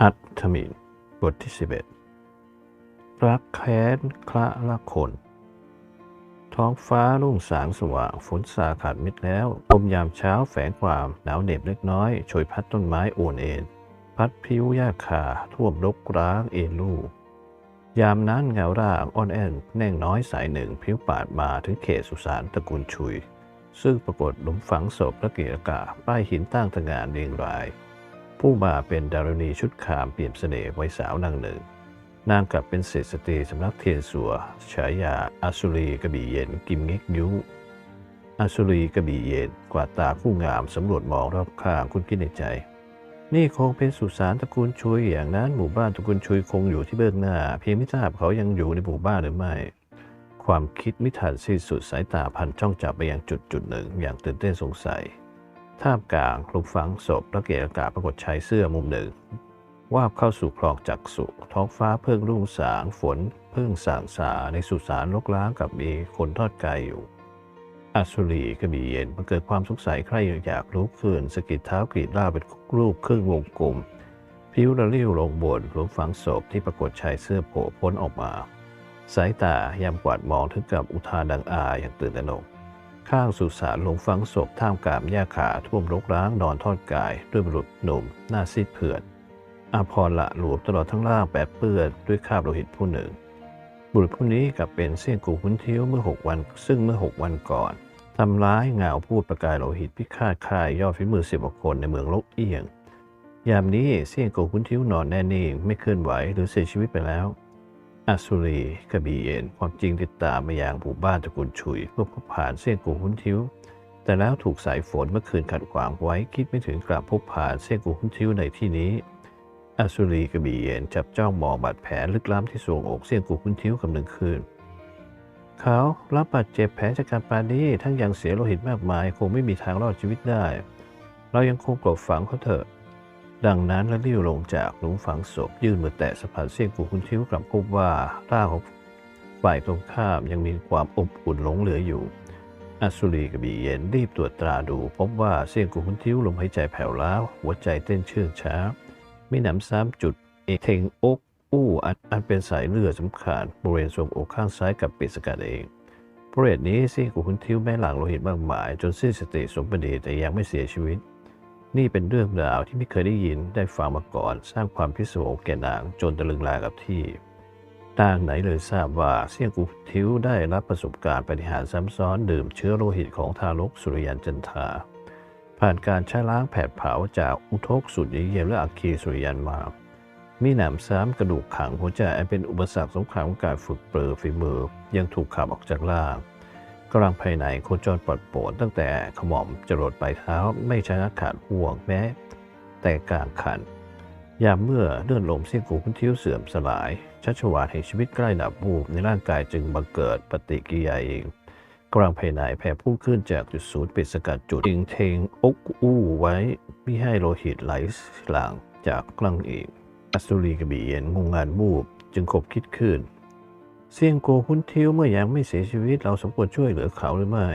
อัตถมินบทที่ 11 รักแค้นคละละคน ท้องฟ้ารุ่งสางสว่างฝนสาขาดมิดแล้วลมยามเช้าแฝงความหนาวเหน็บเล็กน้อยโชยพัดต้นไม้โอนเอ็น พัดผิวหญ้าคาท่วมรกร้างเอลูยามนั้นเงาร่างอ่อนแอนแน่งน้อยสายหนึ่งผิวปาดมาถึงเขตสุสานตระกูลชุย ซึ่งปรากฏหลุมฝังศพและเกียรกาป้ายหินตั้งตระงานเรียงราย ผู้มาเป็นดารณีชุดขามเปี่ยมเสน่ห์ไวยสาวนางหนึ่ง นางกลับเป็นเศรษฐีสำนักเทียนสัว ฉายาอาสุรีกระบี่เย็นกิมเง็กยุอาสุรีกระบี่เย็นกวาดตาผู้งามสำรวจมองรอบข้างคุณคิดในใจ นี่คงเป็นสุสานตระกูลชุยอย่างนั้นหมู่บ้านตระกูลชุยคงอยู่ที่เบื้องหน้า เพียงไม่ทราบเขายังอยู่ในหมู่บ้านหรือไม่ความคิดไม่ทันสิ้นสุดสายตาพันจ้องจับไปยังจุดจุดหนึ่ง อย่างตื่นเต้นสงสัย ท่ามกลางหลุมฝังศพและเกศอากาศปรากฏชายเสื้อมุมหนึ่งวาบเข้าสู่คลองจักสุท้องฟ้าเพิ่งรุ่งสางฝนเพิ่งสางสาในสุสานลกล้างกับมีคนทอดกายอยู่อัสุรีกระบี่เย็นมันเกิดความสงสัยใครอยากรู้คืนสกิดเท้ากรีดล่าเป็นรูปครึ่งวงกลมผิวระลิ้วลงบนหลุมฝังศพที่ปรากฏชายเสื้อโผล่พ้นออกมา สายตายามกวาดมองถึงกับอุทานดังอาอย่างตื่นตระหนก ข้างสุสานหลงฝังศพท่ามกลางหญ้าขาท่วมรกร้างนอนทอดกาย ด้วยบุรุษหนุ่ม หน้าซีดเผือดอาพรละหลวมตลอดทั้งล่างแปดเปื้อนด้วยคราบโลหิตผู้หนึ่ง บุรุษผู้นี้กลับเป็นเสี่ยงกูคุ้นเทิ้วเมื่อหกวัน ซึ่งเมื่อหกวันก่อนทำร้ายเงาพูดประกายโลหิตพิฆาตค่ายยอดฝีมือสิบกว่าคนในเมืองลกเอียง ยามนี้เสี่ยงกูคุ้นเทิ้วนอนแน่นิ่งไม่เคลื่อนไหวหรือเสียชีวิตไปแล้ว อัสุรีกระบี่เย็นความจริงติดตามมาอย่างหมู่บ้านตระกูลชุยเพื่อพบผ่านเส้นกูหุนทิ้ว แต่แล้วถูกสายฝนเมื่อคืนขัดขวางไว้คิดไม่ถึงกลับพบผ่านเส้นกูหุนทิ้วในที่นี้อัสุรีกระบี่เย็นจับจ้องมองบาดแผลลึกล้ำที่สวงอกเส้นกูหุนทิ้วกำลังคืนเขารับบาดเจ็บแผลจากการปานี้ทั้งยังเสียโลหิตมากมาย คงไม่มีทางรอดชีวิตได้ เรายังคงกลบฝังเขาเถอะ ดังนั้นและลิ้วลงจากหลุมฝังศพยื่นมือแตะสะพานเสี้ยงกูคุณทิ้วกลับพบว่าร่างของฝ่ายตรงข้ามยังมีความอบอุ่นหลงเหลืออยู่อัสุรีกับบีเย็นรีบตรวจตราดู พบว่าเสี้ยงกูคุณทิ้วลมหายใจแผ่วล้าหัวใจเต้นเชื่องช้ามีหนำซ้ำจุดเอเทงอกอู้อันอันเป็นสายเลือดสำคัญบริเวณทรวงอกข้างซ้ายกับปิดสกัดเองบริเวณนี้เสี้ยงกูคุณทิ้วแม่หลังโลหิตมากมาย จนสิ้นสติสมบูรณ์แต่ยังไม่เสียชีวิต นี่เป็นเรื่องราวที่ไม่เคยได้ยินได้ฟังมาก่อน สร้างความพิศวงแก่นางจนตะลึงลากับที่นางไหนเลยทราบว่าเสี่ยงกูทิวได้รับประสบการณ์ปฏิหารซ้ำซ้อนดื่มเชื้อโลหิตของทารกสุริยันจันทา ผ่านการใช้ล้างแผดเผาจากอุทกสุดเยี่ยมและอัคคีสุริยันมา มีหนามซ้ำกระดูกขังหัวใจอันเป็นอุปสรรคสงครามของการฝึกเปลือฝีมือยังถูกขับออกจากล่าง กำลังภายในโคจรปลอดโปร่งตั้งแต่ขมอมจรดปลายเท้าไม่ชนะขาดห่วงแม้ แต่กลางคัน ยามเมื่อเลื่อนลมเสี้ยงกูพื้นทิ้วเสื่อมสลาย ชัชวาลแห่งชีวิตใกล้ดับบูบในร่างกายจึงบังเกิดปฏิกิริยาเองกำลังภายในแผ่พุ่งขึ้นจากจุดศูนย์ปิดสกัดจุดทิงเทงอกอู้ไว้ไม่ให้โลหิตไหลหลั่งจากกลางอีกอสุรีกระบี่เย็นงงงานบูบจึงคบคิดขึ้น เสียงโกพุ้นทิ้วเมื่อยังไม่เสียชีวิตเราสมควรช่วยเหลือเขาหรือไม่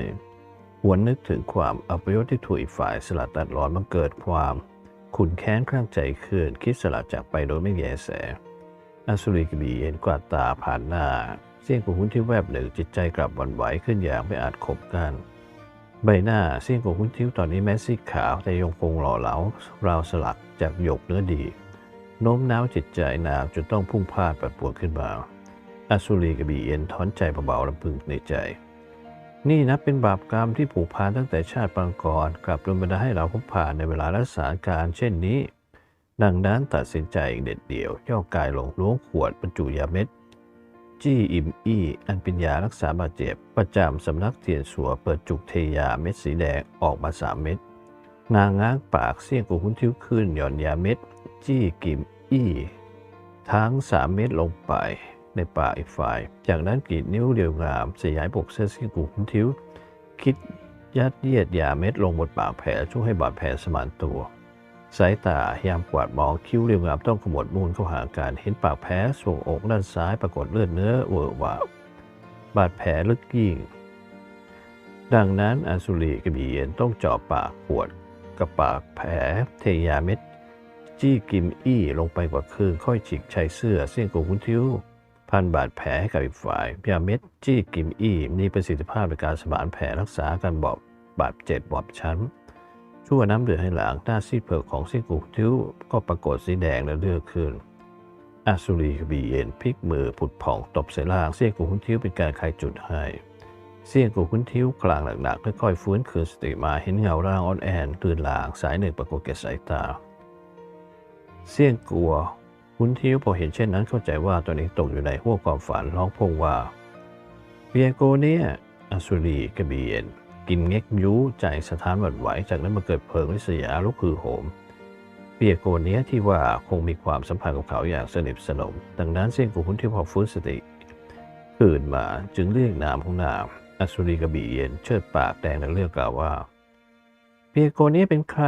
หวนนึกถึงความอัปยศที่ถูกอีกฝ่ายสลัดตัดรอนมันเกิดความขุนแค้นคลั่งใจขึ้นคิดสลัดจากไปโดยไม่แยแสอัสุริกบีเห็นกวาดตาผ่านหน้า เสียงของหุ้นที่แวบหนึ่งจิตใจกลับหวั่นไหวขึ้นอย่างไม่อาจขบกัน ใบหน้าเสียงของหุ้นทิ้วตอนนี้แม้ซีขาวแต่ยังคงหล่อเหลาราวสลักจากหยกเนื้อดีโน้มน้าวจิตใจนางจนต้องพุ่งพลาดปัดปวดขึ้นมา อัสุรีกับบีเอ็นถอนใจเบาๆลำพึงในใจ นี่นับเป็นบาปกรรมที่ผูกพันตั้งแต่ชาติปางก่อนกลับโดนบันดาให้เราพบผ่านในเวลารักษาการเช่นนี้ ดังนั้นตัดสินใจเด็ดเดี่ยว ย่อกายลงล้วงขวดบรรจุยาเม็ดจี้อิมอี้อันเป็นยารักษาบาดเจ็บ ประจำสำนักเทียนสัวเปิดจุกเทยาเม็ดสีแดงออกมาสามเม็ดนางง้างปากเสี่ยงกูหุ้นทิ้วขึ้นหย่อนยาเม็ด จี้กิมอี้ ทั้งสามเม็ดลงไป ในปากอีกฝ่าย จากนั้นกรีดนิ้วเรียวงามสยายปกเสื้อซี่กูคุ้นทิ้ว คิดยัดเยียดยาเม็ดลงบนปากแผลช่วยให้บาดแผลสมานตัว สายตายามกวาดมองคิ้วเรียวงามต้องขมวดมูลเข้าหาการเห็นปากแผลส่วงอกด้านซ้ายปรากฏเลือดเนื้อเวอร์วาบาดแผลลึกยิ่ง ดังนั้นอันสุรีกระบี่เย็นต้องเจาะปากขวดกับปากแผลเทยาเม็ดจี้กิมอี้ลงไปกว่าครึ่งค่อยฉีกชายเสื้อเสี่ยงกูคุณทิ้ว พันบาดแผลให้กับอีกฝ่าย ยาเม็ดจี้กิมอี้มีประสิทธิภาพในการสมานแผลรักษาการบอบบาดเจ็บบอบช้ำชั่วน้ำเดือดให้หลังหน้าซีดเผือกของเสี่ยงกูคุณทิวก็ปรากฏสีแดงและเลือดขึ้นอาสุรีบีเย็นพลิกมือผุดผ่องตบใส่ล่างเสี่ยงกูคุณทิวเป็นการคลายจุดให้เสี่ยงกูคุณทิวกลางหนักๆค่อยๆฟื้นคืนสติมาเห็นเงาร่างอ่อนแอตื่นหลางสายหนึ่งปรากฏแก่สายตา เสี่ยงกลัว คุณทิวพอเห็นเช่นนั้นเข้าใจว่าตนเองตกอยู่ในห้วงความฝันร้องพงว่าเบียโกเนี่ยอสุรีกระเบียน กินเง็กยูใจสถานหวั่นไหว จากนั้นมาเกิดเพลิงริษยาลุกคือโหมเปียโกเนี้ยที่ว่าคงมีความสัมพันธ์กับเขาอย่างสนิทสนม ดังนั้นเสียงกูคุณที่พอฟื้นสติตื่นมาจึงเรียกนามของนามอสุรีกระบี่เย็นเชิดปากแดงและเรียกกล่าวว่า เปียโกเนี้ยเป็นใคร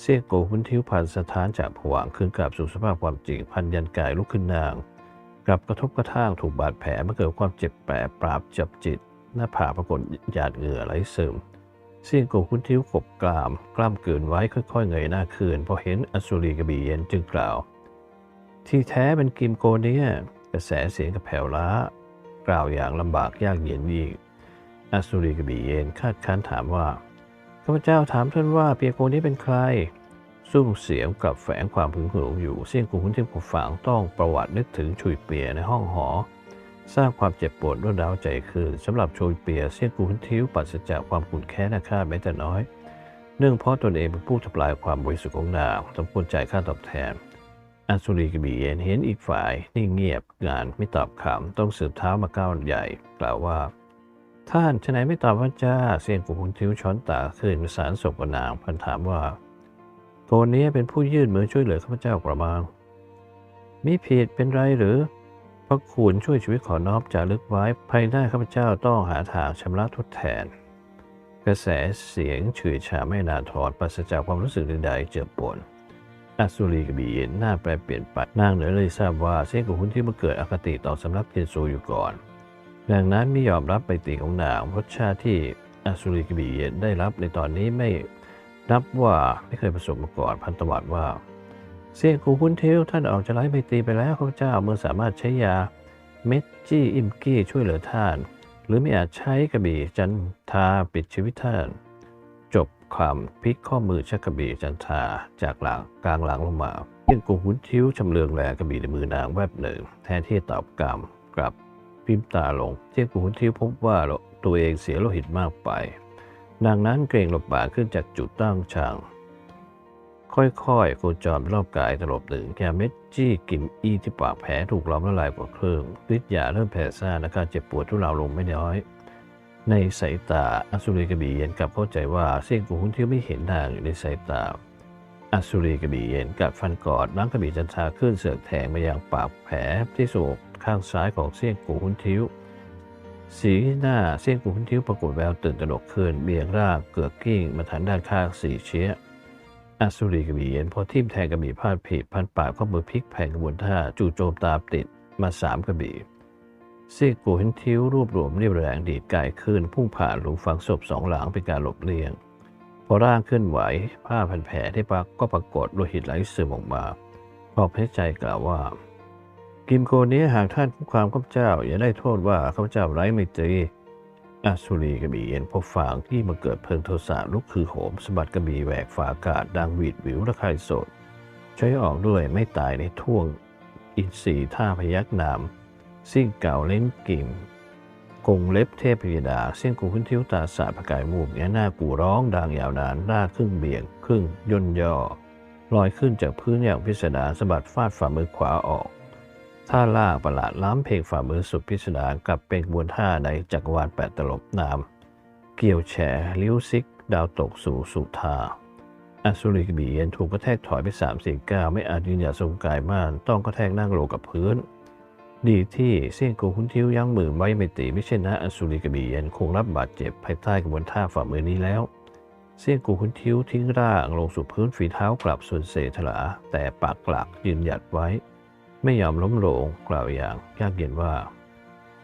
เสี่ยงโกคุณทิวพันสถานจากผวางคืนกลับสู่สภาพความจริงพันยันกายลุกขึ้นนาง กลับกระทบกระทั่งถูกบาดแผลเมื่อเกิดความเจ็บแปรปราบจับจิต หน้าผากปรากฏหยาดเหงื่อไหลซึมเสี่ยงโกคุณทิวขบกราม กล้ามเกินไว้ค่อยๆเงยหน้าคืนพอเห็นอสุรีกระบี่เย็นจึงกล่าว ที่แท้เป็นกิมโกเนี่ยกระแสเสียงกระแผ่วล้ากล่าวอย่างลำบากยากเย็นยิ่งอสุรีกระบี่เย็นคาดคั้นถามว่า ข้าพเจ้าถามท่านว่าเปียโกนี้เป็นใคร ซุ้มเสียงกับแฝงความพึงหวงอยู่เสี่ยงกูคุณทิวผู้ฝังต้องประวัตินึกถึงชุยเปียในห้องหอ สร้างความเจ็บปวดรวดร้าวใจขึ้นสำหรับโชยเปียเสี่ยงกูคุณทิวปราศจากความขุ่นแค้นอาฆาตแม้แต่น้อย เนื่องเพราะตนเองเป็นผู้ทำลายความบริสุทธิ์ของนางสมควรจ่ายค่าตอบแทนอันสุรีกบีเย็นเห็นอีกฝ่ายนิ่งเงียบงานไม่ตอบคำต้องสืบเท้ามาก้าวใหญ่ กล่าวว่า ท่านฉะไหนไม่ตอบว่าจ้าเสียงกูคุณทิวช้อนตาขึ้นสารศพกับนางพันถามว่าโกนนี้เป็นผู้ยื่นมือช่วยเหลือข้าพเจ้ากระมังมีผิดเป็นไรหรือพระคุณช่วยชีวิตขอนอบจารึกไว้ภายหน้าข้าพเจ้าต้องหาทางชำระทดแทน กระแสเสียงเฉื่อยชาไม่นานถอดปราศจากความรู้สึกใดๆเจือปนอัสุรีกบีเย็นหน้าแปรเปลี่ยนไปนางเหนือเลยทราบว่าเส้นของคุณที่มาเกิดอคติต่อสำนักเทียนซูอยู่ก่อน ดังนั้นไม่ยอมรับไปติของนางรสชาติที่อสุรีกบีเยนได้รับในตอนนี้ไม่นับว่าไม่เคยประสบมาก่อนพันตวัดว่า เสียงกูคุณเทวท่านออกจะไล่ไปตีไปแล้วข้าพเจ้าเมื่อสามารถใช้ยาเมดจี้อิมกี้ช่วยเหลือท่าน หรือไม่อาจใช้กระบี่จันทาปิดชีวิตท่าน จบความพลิกข้อมือชักกระบี่จันทาจากหลังกลางหลังลงมาเพียงกูหุนทิ้วชำเลืองแลกระบี่ในมือนางแวบหนึ่งแทนที่ตอบกรรมกลับ พิมตาลง เทียงกูหุนทิ้วพบว่าตัวเองเสียโลหิตมากไป ดังนั้นเกรงหลบบ่าขึ้นจากจุดตั้งช่าง ค่อยๆโคจรรอบกายตลบหนึ่งแกเม็ดจี้กิมอีที่ปากแผลถูกล้อมละลายกว่าเครื่องฤทธิ์ยาเริ่มแผ่ซ่านอาการเจ็บปวดทุเลาลงไม่น้อย ในสายตาอสุรีกระบี่เย็นกลับเข้าใจว่าเสี่ยงกูหุ่นที่ไม่เห็นนางอยู่ในสายตาอสุรีกระบี่เย็นกัดฟันกอดน้ำกระบี่จันทราขึ้นเสือกแทงมายังปากแผลที่สูก ข้างซ้ายของเสี่ยงกูหุ่นทิวสีหน้าเสี่ยงกูหุ่นทิวปรากฏแววตื่นตระหนกขึ้นเบี่ยงร่างเกือกกิ้งมาทางด้านข้างสี่เชี้ยอาสุรีกระบี่เย็นพอทิ่มแทงกระบี่พลาดผิดพันปากข้อมือพลิกแผงกระบวนท่าจู่โจมตามติดมาสามกระบี่เสี้ยงกูเห็นทิ้วรวบรวมเรียบแรงดีดกายขึ้นพุ่งผ่านหลุมฝังศพสองหลังเป็นการหลบเลี่ยงพอร่างเคลื่อนไหว ผ้าพันแผลที่ปักก็ปรากฏโลหิตไหลซึมออกมาพอเพชรใจกล่าวว่า กิมโกนี้หากท่านคุกคามข้าพเจ้า อย่าได้โทษว่าข้าพเจ้าไร้ไมตรีอาสุรีกระบี่เย็นพบฝางที่มาเกิดเพลิงโทสะลุกคือโหมสะบัดกระบี่แหวกฝาอากาศดังหวีดหวิวระคายสดใช้ออกด้วยไม่ตายในท่วงอินทรีท่าพยักนามสิ่งเก่าเล่นกิ่งกงเล็บเทพยดาเส้นกูขึ้นทิวตาสาประกายมูกแงหน้ากูร้องดังยาวนานหน้าครึ่งเบี่ยง ครึ่งย่นย่อลอยขึ้นจากพื้นอย่างพิสดารสะบัดฟาดฝ่ามือขวาออก ท่าล่าประหลาดล้ำเพลงฝ่ามือสุดพิสดารกลับเป็นกบวนท่าในจักรวาลแปดตลบนาม เกี่ยวแฉลิ้วซิก ดาวตกสู่สุธาอัสุริกบีเย็นถูกกระแทกถอยไปสามสี่ก้าวไม่อาจยืนหยัดทรงกายม่านต้องกระแทกนั่งลงกับพื้น ดีที่เสี่ยงกูคุณทิวยั้งมือไว้ไม่ตีไม่เช่นนะอัสุริกบีเย็นคงรับบาดเจ็บภายใต้กระบวนท่าฝ่ามือนี้แล้วเสี่ยงกูคุณทิวทิ้งร่างลงสู่พื้นฝีเท้ากลับส่วนเศษถลาแต่ปากหลักยืนหยัดไว้ ไม่ยอมล้มลงกล่าวอย่างยากเย็นว่า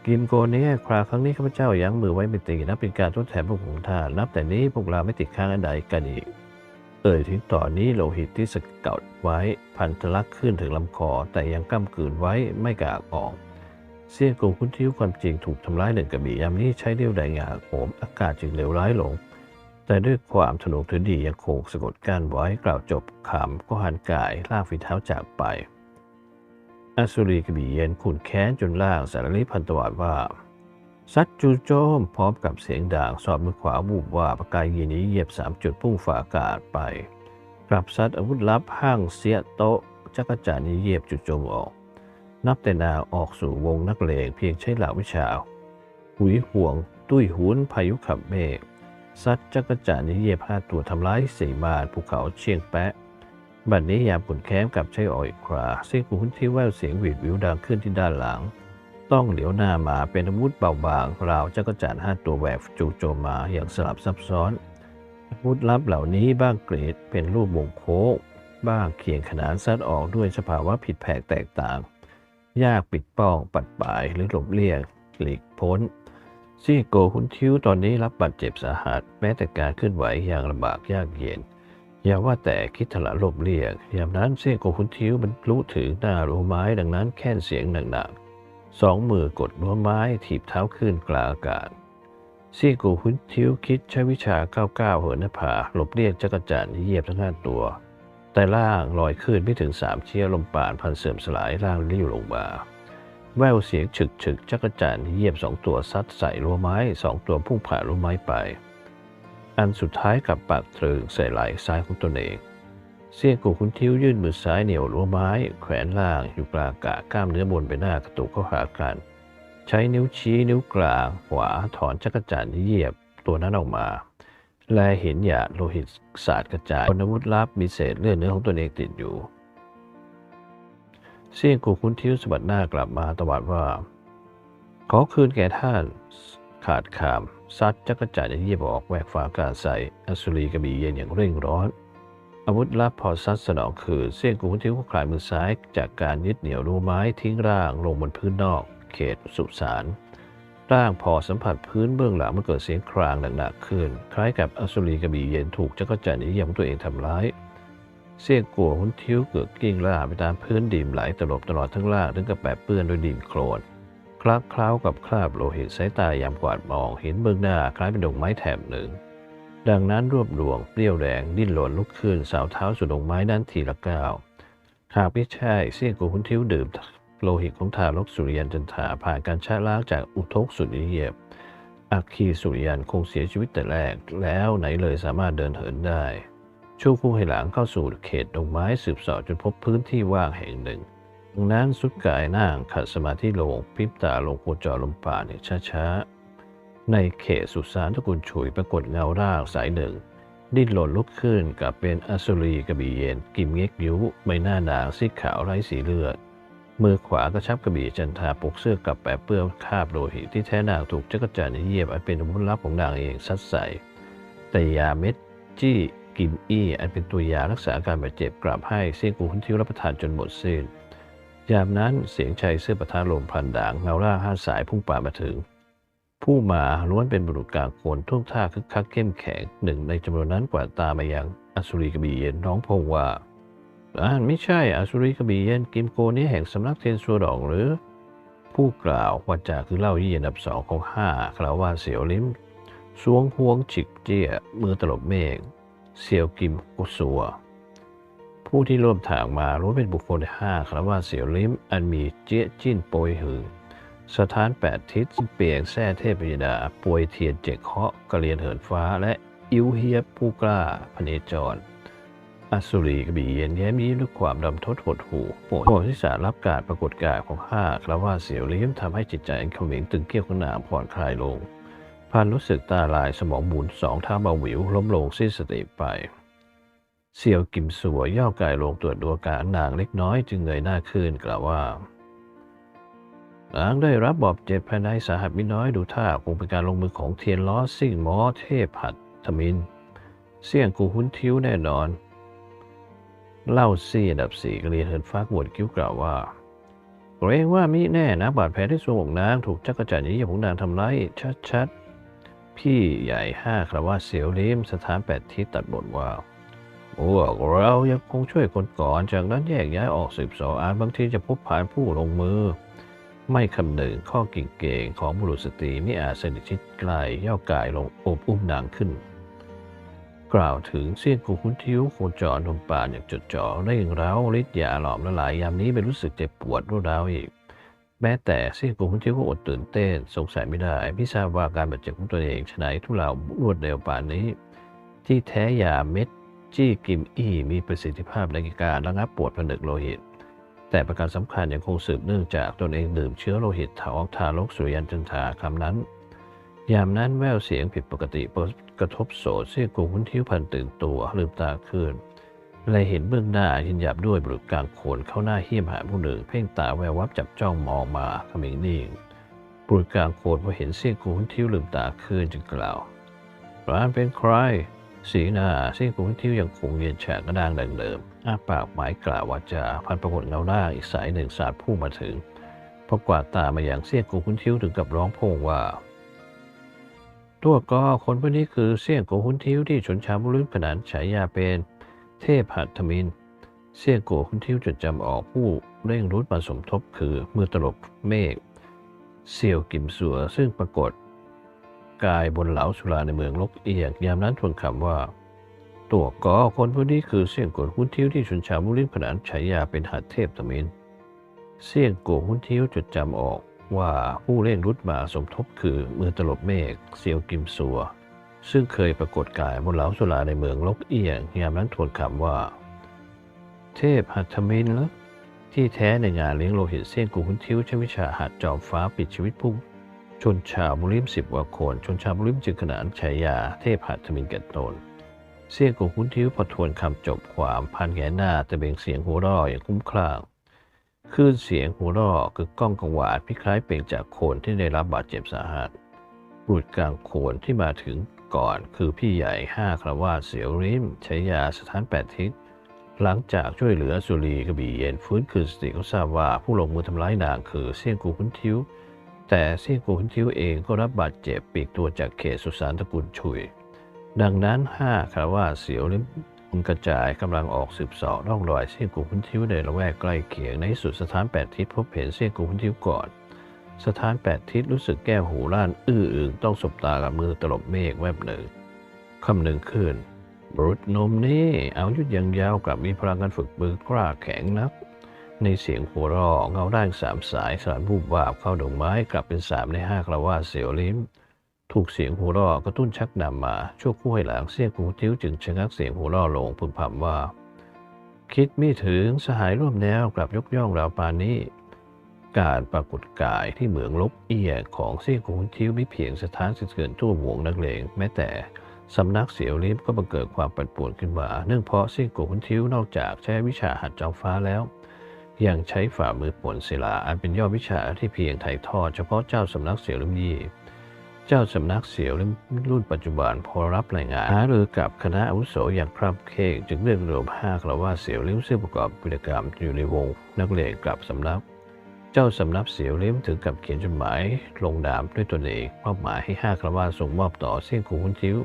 กิมโกเนี้คราครั้งนี้ข้าพเจ้ายั้งมือไว้ไม่ตีนับเป็นการทดแทนพวกของท่านนับแต่นี้พวกเราไม่ติดค้างอันใดกันอีกเอ่ยถึงต่อนนี้โลหิตที่สกัดไว้พันทะลักขึ้นถึงลำคอแต่ยังก้ำกืนไว้ไม่กล้าออกเสี้ยนกูคุ้นทิ้วความจริงถูกทำร้ายหนึ่งกระบี่ยามนี้ใช้เรี่ยวแรงอย่างโหมอากาศจึงเลวร้ายลง แต่ด้วยความถนกถือดียังคงสะกดกั้นไว้กล่าวจบคำก็หันกายลากฝีเท้าจากไป อสุรีกระบี่เย็นขุนแค้นจนล่างสารลิพันตวาดว่าซัดจูโจมพร้อมกับเสียงด่างสอบมือขวาบูบว่าประกายยีนี้เหยียบสามจุดพุ่งฝ่าอากาศไป กลับซัดอาวุธลับห้างเสียโตะจักรจันนี้เหยียบจุดโจมออก นับแต่นาออกสู่วงนักเลงเพียงใช้เหล่าวิชา หุยห่วง ตุ้ยหุนพายุขับเมฆซัดจักรจันนี้เหยียบห้าตัวทำร้ายสีมาภูเขาเชียงแปะ บัดนี้ยามปุ่นแค้มกับใช้อ่อยคราเสียงกุ้นที่แววเสียงหวีดวิวดังขึ้นที่ด้านหลัง ต้องเหลียวหน้ามาเป็นอาวุธเบาบางราวจักรจันห้าตัวแหวกจู่โจมมาอย่างสลับซับซ้อนอาวุธลับเหล่านี้บ้างเกรดเป็นรูปวงโค้งบ้างเขียงขนานซัดออกด้วยสภาวะผิดแผกแตกต่าง ยากปิดป้องปัดป่ายหรือหลบเลี่ยงหลีกพ้นซี่โกหุนทิวตอนนี้รับบาดเจ็บสาหัส แม้แต่การเคลื่อนไหวอย่างลำบากยากเย็น อย่าว่าแต่คิดทะละหลบเลี่ยงยามนั้นเซี่ยโกหุนทิวบรรลุถึงหน้ารั้วไม้ดังนั้นแค่นเสียงหนักๆสองมือกดรั้วไม้ถีบเท้าขึ้นกลางอากาศซี่โกหุนทิวคิดใช้วิชาก้าวก้าวเหินหน้าผาหลบเลี่ยงจักรจันทร์ที่เหยียบทั้งห้าตัว แต่ล่างลอยขึ้นไม่ถึงสามเชี่ยวลมป่านพันเสื่อมสลายร่างริ้วลงมาแววเสียงฉึกฉึกจักรจันทร์เหยียบสองตัวซัดใส่รั้วไม้สองตัวพุ่งผ่านรั้วไม้ไป อันสุดท้ายกับปากตรึงใส่ไหล่ซ้ายของตนเอง เสียงกูคุณทิวยื่นมือซ้ายเหนี่ยวรั้วไม้ แขวนล่างอยู่กลางกาศกล้ามเนื้อบนใบหน้ากระตุกเข้าหากัน ใช้นิ้วชี้นิ้วกลางขวาถอนจักรจันทร์ที่เหยียบตัวนั้นออกมา แลเห็นหยาดโลหิตสาดกระจายบนอาวุธลับมีเศษเลือดเนื้อของตัวเองติดอยู่เสียงกูคุ้นทิ้วสะบัดหน้ากลับมาตวาดว่า ขอคืนแก่ท่านขาดคำ ซัดจักรจันทร์เยียบออกแหวกฝาอากาศใส่อสุรีกระบี่เย็นอย่างเร่งร้อน อาวุธลับพอซัดสนองคือเสียงกูคุ้นทิ้วคลายมือซ้ายจากการยึดเหนี่ยวรูไม้ทิ้งร่างลงบนพื้นนอก เขตสุสานร่างพอสัมผัสพื้นเบื้องหลังมันเกิดเสียงครางหนักๆขึ้น คล้ายกับอสุรีกระบี่เย็นถูกจักรจันทร์ที่เยียบของตัวเองทำร้ายเสี้ยงกัวหุนทิ้วเกิดกิ้งล่าไปตามพื้นดินไหลตลบตลอดทั้งล่างถึงกับแปะเปื้อนด้วยดินโคลน คลักเคล้ากับคราบโลหิตสายตายามกวาดมองเห็นเบื้องหน้าคล้ายเป็นดอกไม้แถบหนึ่ง ดังนั้นรวบรวงเปรี้ยวแรงดิ้นหล่นลุกขึ้นสาวเท้าสู่ดอกไม้นั้นทีละก้าวหากไม่ใช่เสียงกัวหุนทิ้วดื่มโลหิตของทารกสุริยันจันทาผ่านการชะล้างจากอุทกสุริเยียบอัคคีสุริยันคงเสียชีวิตแต่แรก แล้วไหนเลยสามารถเดินเหินได้ชั่วคู่ให้หลังเข้าสู่เขตดงไม้สืบเสอบจนพบพื้นที่ว่างแห่งหนึ่ง ดังนั้นสุดกายนั่งขัดสมาธิลงพริบตาลงโคจรลมป่านอย่างช้าๆ ในเขตสุสานตะกุลฉุยปรากฏเงาร่างสายหนึ่ง ดิ้นหล่นลุกขึ้นกับเป็นอสุรีกระบี่เย็น กิมเง็กยุใบหน้านางซีดขาวไร้สีเลือด มือขวากระชับกระบี่จันทาปกเสื้อกับแปะเปื้อนคาบโลหิตที่แท้นางถูกจักรจันทร์เยียบอันเป็นอาวุธลับของนางเองซัดใส่แต่ยาเม็ดจี้กิมอี้อันเป็นตัวยารักษาการบาดเจ็บกลับให้เสี่ยงกูคุนทิวรับประทานจนหมดสิ้น ยามนั้นเสียงชัยเสื้อประทานลมพลันด่างเงาร่าห้าสายพุ่งป่ามาถึง ผู้มาล้วนเป็นบุรุษกลางคนท่วงท่าคึกคักเข้มแข็งหนึ่งในจำนวนนั้นกว่าตามายังอสุรีกบีเย็นน้องพงว่าอ่านไม่ใช่อสุรีกบีเย็นกิมโกนี้แห่งสำนักเทียนซัวดองหรือ ผู้กล่าวว่าจาคือเล่ายี่อันดับสองของห้าคลาว่าเสียวลิ้มสวงฮวงฉิกเจี้ยมือตลบเมฆเซียวกิมกุสัว ผู้ที่ร่วมทางมาล้เป็นบุคคลห้าคารวาเสี่ยวลิมอันมีเจี้ยจิ้นโปยหึงสถานแปดทิศเปียงแท่เทพยดาปวยเทียนเจกเคาะกระเรียนเหินฟ้า และอิวเฮียบผู้กล้าพเนจรอสุรีกระบี่เย็นแย้มยิ้มด้วยความดำทดหดหูโปรดโที่สารับการปรากฏกายของห้าคารวาเสี่ยวลิมทำให้จิตใจอันเขมิงตึงเกี้ยวของนางผ่อนคลายลงพันรู้สึกตาลายสมองหมุนสองเท้าเบาหวิวล้มลงสิ้นสติไป เสี่ยวกิมสัวย่อกายลงตรวจดูอาการนางเล็กน้อยจึงเงยหน้าขึ้นกล่าวว่านางได้รับบาดเจ็บภายในสาหัสมิน้อยดูท่าคงเป็นการลงมือของเทียนล้อซิ่งหมอเทพหัดทมิน เสี่ยงกูหุ้นทิ้วแน่นอน เล่าซี่อันดับสี่กรีเหินฟ้าบวดคิ้วกล่าวว่าเกรงว่ามิแน่นะบาดแผลที่ทรวงอกนางถูกจักรจันทร์ยี่ของนางทำร้ายชัดๆ พี่ใหญ่ห้าคราว่าเสียวลิมสถานแปดทิศตัดบทว่า พวกเรายังคงช่วยคนก่อน จากนั้นแยกย้ายออกสืบสอบอาจบางทีจะพบผ่านผู้ลงมือ ไม่คำนึงข้อกิ่งเก่งของบุรุษสตรีไม่อาจสนิทชิดใกล้ย่อกายลงโอบอุ้มนางขึ้น กล่าวถึงเสี้ยนกูคุ้นทิ้วโคจรลมป่านอย่างจดจ่อเร่งเร้าฤทธิ์ยาหลอมละลายยามนี้ไม่รู้สึกเจ็บปวดรวดร้าวอีกแม้แต่เสี้ยนกูคุ้นทิ้วก็อดตื่นเต้น สงสัยไม่ได้ไม่ทราบว่าการบาดเจ็บของตัวเองชะไหนทุเลารวดเร็วป่านนี้ ที่แท้ยาเม็ด จี้กิมอี้มีประสิทธิภาพในการระงับปวดผนึกโลหิต แต่ประการสำคัญยังคงสืบเนื่องจากตนเองดื่มเชื้อโลหิตถาวรทารกสุริยันจันทาคำนั้น ยามนั้นแววเสียงผิดปกติกระทบโสดเสียกูหุ้นทิ้วพันตื่นตัวลืมตาขึ้นเลยเห็นเบื้องหน้ายินหยับด้วยบุรุษกลางโขนเข้าหน้าเหี้ยมหาผู้หนึ่ง เพ่งตาแวววับจับจ้องมองมาขมิงนิ่งบุรุษกลางโขนพอเห็นเสียกูหุ้นทิ้วลืมตาขึ้นจึงกล่าวร้านเป็นใคร สีหน้าเสียงกุ้งทิ้วยังคงเย็นแฉกกระด้างดังเดิมอ้าปากหมายกล่าวว่าจะพันปรากฏเงาหน้าอีกสายหนึ่งสาดผู้มาถึงพอกวาดตามาอย่างเสียงกุ้งทิ้วถึงกับร้องโพงว่า ตัวก็คนพวกนี้คือเสียงกุ้งทิ้วที่ชนชาวบุรุษขนานฉายาเป็น เทพหัตถมิน เสียงกุ้งทิ้วจดจำออกผู้เร่งรุดมาสมทบคือมือตลบเมฆเสี่ยวกิมสัวซึ่งปรากฏ กายบนเหลาสุราในเมืองลกเอียงยามนั้นทวนคำว่า ตัวกอคนพวกนี้คือเสี่ยงโกดหุ้นทิ้วที่ชนชาวมุลิมขนานฉายาเป็นหัดเทพตมินเสี่ยงโกดหุ้นทิ้วจดจำออกว่าผู้เล่นรุดมาสมทบคือมือตลบเมฆเซียวกิมสัว ซึ่งเคยปรากฏกายบนเหลาสุราในเมืองลกเอียง ยามนั้นทวนคำว่า เทพหัตถมินแล้วที่แท้ในงานเลี้ยงโลหิตเสี่ยงกูหุ้นทิ้วใช้วิชาหัดจอมฟ้าปิดชีวิตผู้ ชนชาวมุลิมสิบกว่าคน ชนชาวมุลิมจึงขนานฉายาเทพหัตถมินแก่ตน เสียงของคุณทิวพอทวนคำจบความพันแงหน้าแตะเบ่งเสียงหัวเราะอย่างคุ้มคลั่งคลื่นเสียงหัวเราะคือกล้องกังวานพิคล้ายเปล่งจากโคนที่ได้รับบาดเจ็บสาหัสบุตรกลางโคนที่มาถึงก่อนคือพี่ใหญ่ห้าคราวาสเสียวริมใช้ยาสถานแปดทิศหลังจากช่วยเหลือสุรีกระบี่เย็นฟื้นคืนสติก็ทราบว่าผู้ลงมือทำร้ายนางคือเสี่ยงกูคุณทิว แต่เซี่ยกูคุณทิวเองก็รับบาดเจ็บปีกตัวจากเขตสุสานตระกูลชุย ดังนั้นห้าคารว่าเสียวลิมกระจายกำลังออกสืบสอบร่องรอยเซี่ยงกูคุณทิวในละแวกใกล้เคียงในสุดสถานแปดทิศพบเห็นเซี่ยงกูคุณทิวก่อน สถานแปดทิศรู้สึกแก้วหูล้านอื้ออึงต้องสบตากับมือตลบเมฆแวบหนึ่งคำหนึ่งขึ้นบรุษนมนี่ เอายุดยังยาวกับมีพลังการฝึกมือกล้าแข็งนัก ในเสียงหัวเราะเงาด้านสามสายสารบูบวาบเข้าดอกไม้กลับเป็นสามในห้ากระว่าเสียวลิ้ม ถูกเสียงหัวเราะกระตุ้นชักนำมา ชั่วคู่ให้หลังเสียงกูทิ้วจึงชะงักเสียงหัวเราะลงพึมพำว่า คิดไม่ถึงสหายร่วมแนวกลับยกย่องเราปานนี้ การปรากฏกายที่เหมืองลบเอียของเสี่ยงกูทิ้วไม่เพียงสถานสะเทือนทั่ววงนักเลงแม้แต่สำนักเสียวลิ้มก็บังเกิดความปั่นป่วนขึ้นมา เนื่องเพราะเสี่ยงกูทิ้วนอกจากใช้วิชาหัดจอมฟ้าแล้ว ยังใช้ฝ่ามือป่วนศิลาอันเป็นยอดวิชาที่เพียงถ่ายทอดเฉพาะเจ้าสำนักเสี่ยวลิมยี่เจ้าสำนักเสี่ยวลิมรุ่นปัจจุบันพอรับรายงานหารือกับคณะอาวุโสอย่างพร่ำเคกจึงเรียกรวมห้าคราวาเสี่ยวลิมซึ่งประกอบกิจกรรมอยู่ในวง นักเลงกลับสำนัก เจ้าสำนักเสี่ยวลิมถึงกับเขียนจดหมาย ลงนามด้วยตนเองมอบหมายให้ห้าคราวาส่งมอบต่อเสี่ยงคูคุณจิ้ว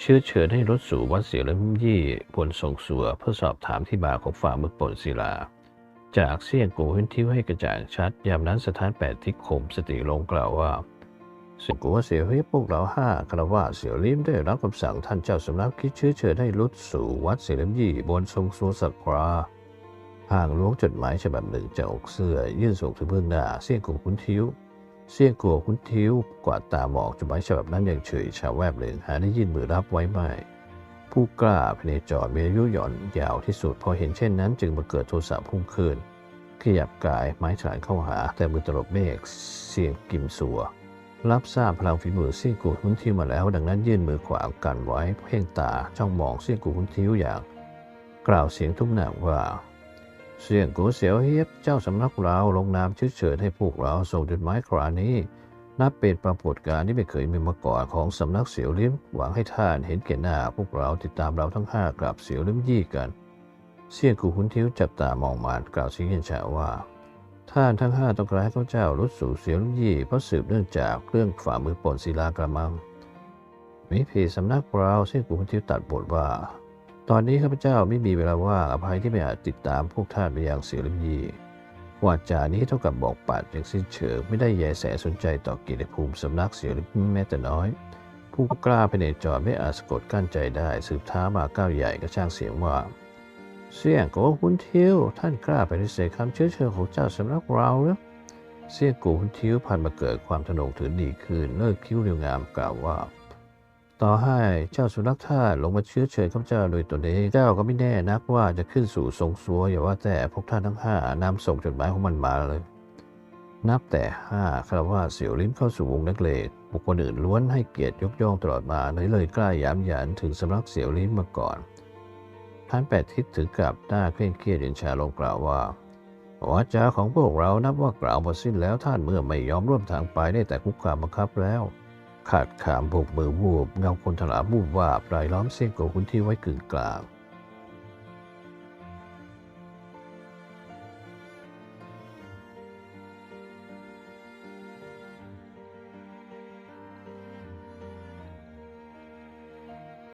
เชื้อเชิญให้รถสู่วัดเสี่ยวลิมยี่บนทรงสัวเพื่อสอบถามที่มาของฝ่ามือป่นศิลา จากเสี่ยงกูขึ้นทิวให้กระจ่างชัด ยามนั้นสถานแปดที่ข่มสติลงกล่าวว่าเสี่ยงกูว่าเสียวให้พวกเราห้าคารวะเสียวลิมได้รับคำสั่งท่านเจ้าสำนักคิดเชื้อเชิญให้รุดสู่วัดเสียลิมยี่บนทรงสัวสักคราห่างล้วงจดหมายฉบับหนึ่งจากอกเสื้อ ยื่นส่งถึงเบื้องหน้าเสี่ยงกูคุ้นทิวเสี่ยงกัวคุ้นทิวกวาดตามองจดหมายฉบับนั้นอย่างเฉยชาวแวบหนึ่งหาได้ยื่นมือรับไว้ไม่ ผู้กล้าพเนจรมีอายุหย่อนยาวที่สุด พอเห็นเช่นนั้นจึงมาเกิดโทสะพุ่งขึ้นขยับกายไม้ฉานเข้าหา แต่มือตลบเมฆเสียงกิมสัว รับทราบพลังฝีมือเสี่ยงกูคุ้นทิวมาแล้ว ดังนั้นยื่นมือขวากันไว้เพ่งตาจ้องมองเสี่ยงกูคุ้นทิวอย่าง กล่าวเสียงทุกหนักว่า เสี่ยงกูเสียวเฮียบเจ้าสำนักเราลงนามชื่อเชิญให้พวกเราส่งจดหมายครานี้ นับเป็นปรากฏการณ์ที่ไม่เคยมีมาก่อนของสำนักเสียวลิ้ม หวังให้ท่านเห็นแก่หน้า พวกเราติดตามเราทั้งห้ากลับเสียวลิ้มยี่กัน เสี่ยงกูคุ้นทิ้วจับตามองมานกล่าวเสียงเย็นฉะว่า ท่านทั้งห้าต้องการให้ข้าเจ้ารุดสู่เสียวลิ้มยี่เพราะสืบเนื่องจากเรื่องฝ่ามือปนศิลากระมังมีเพจสำนักเราเสี่ยงกูคุ้นทิ้วตัดบทว่า ตอนนี้ข้าพเจ้าไม่มีเวลาว่างอภัยที่ไม่อาจติดตามพวกท่านไปยังเสียวลิ้มยี่ วาจานี้เท่ากับบอกปัดอย่างสิ้นเชิงไม่ได้แยแสสนใจต่อกียรติภูมิสำนักเสียลิมแม้แต่น้อย ผู้กล้าเป็นเนจรไม่อาจสะกดกั้นใจได้ สืบท้ามาก้าวใหญ่ก็ช่างเสียงว่า เสียงโกหุนทิวท่านกล้าไปฏิเสธคำเชื้อเชิญของเจ้าสำนักเราหรือเสียงกูหุนทิวพันมาเกิดความถนงถือดีขึ้นเลิกคิ้วเรียวงามกล่าวว่า ต่อให้เจ้าสุนัขท่านลงมาเชื้อเชิญข้าพเจ้าโดยตนเองเจ้าก็ไม่แน่นักว่าจะขึ้นสู่ทรงสัวอย่าว่าแต่พวกท่านทั้งห้านำส่งจดหมายของมันมาเลย นับแต่ห้าคารว่าเสี่ยวลิ้มเข้าสู่วงนักเลงบุคคลอื่นล้วนให้เกียรติยกย่องตลอดมาเลยเลยกล้าย้ำหยันถึงสำนักเสี่ยวลิ้มมาก่อนท่านแปดทิศถึงกับหน้าเคร่งเครียดเย็นชาลงกล่าวว่าวาจาของพวกเรานับว่ากล่าวหมดสิ้นแล้วท่านเมื่อไม่ยอมร่วมทางไปได้แต่คุกคามบังคับแล้ว ขาดขามโบกมือวูบเงาคนถลาบูบวาบรายล้อมเส้นโกคุณที่ไว้กึ่งกลาง